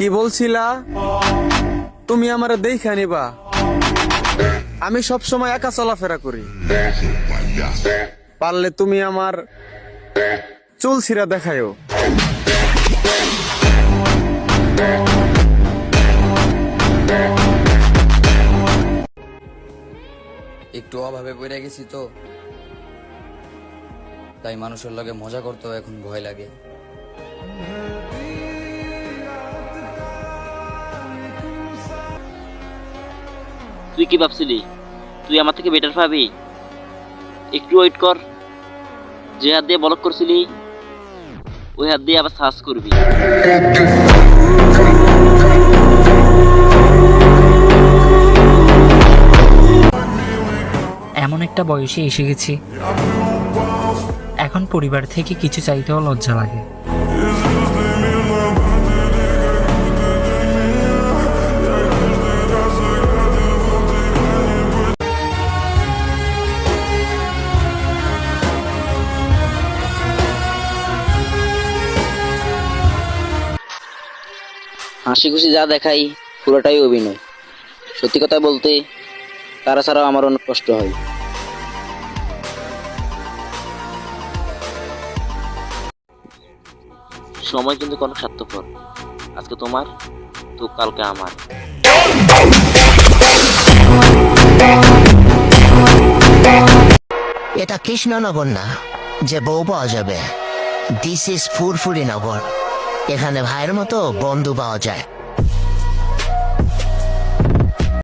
কি বলছিলা? তুমি আমার দেখা নিবা। আমি সব সময় একা চলাফেরা করি। পারলে তুমি আমার চুল ছিঁড়া দেখায়ও। একটু অভাবে পড়ে গেছি তো। তাই মানুষের লগে মজা করতেও এখন ভয় লাগে। তুই কি ভাবছিলি? তুই আমার থেকে বেটার পাবি? একটু ওয়েট কর। যে হাত দিয়ে ব্লক করছিলি, ওই হাত দিয়ে আবার সার্চ করবি। এমন একটা বয়সে এসে গেছি। এখন পরিবার থেকে কিছু চাইতেও লজ্জা লাগে। হাসি খুশি যা দেখাই পুরোটাই অভিনয়। সত্যি কথা বলতে তারা ছাড়াও আমার অনেক কষ্ট হয়। সময় কিন্তু কোনো স্বার্থপর। আজকে তোমার তো কালকে আমার। এটা কৃষ্ণনগর না যে বউ পাওয়া যাবে। This is Furfuri Nagar. এখানে ভাইয়ের মতো বন্ধু পাওয়া যায়।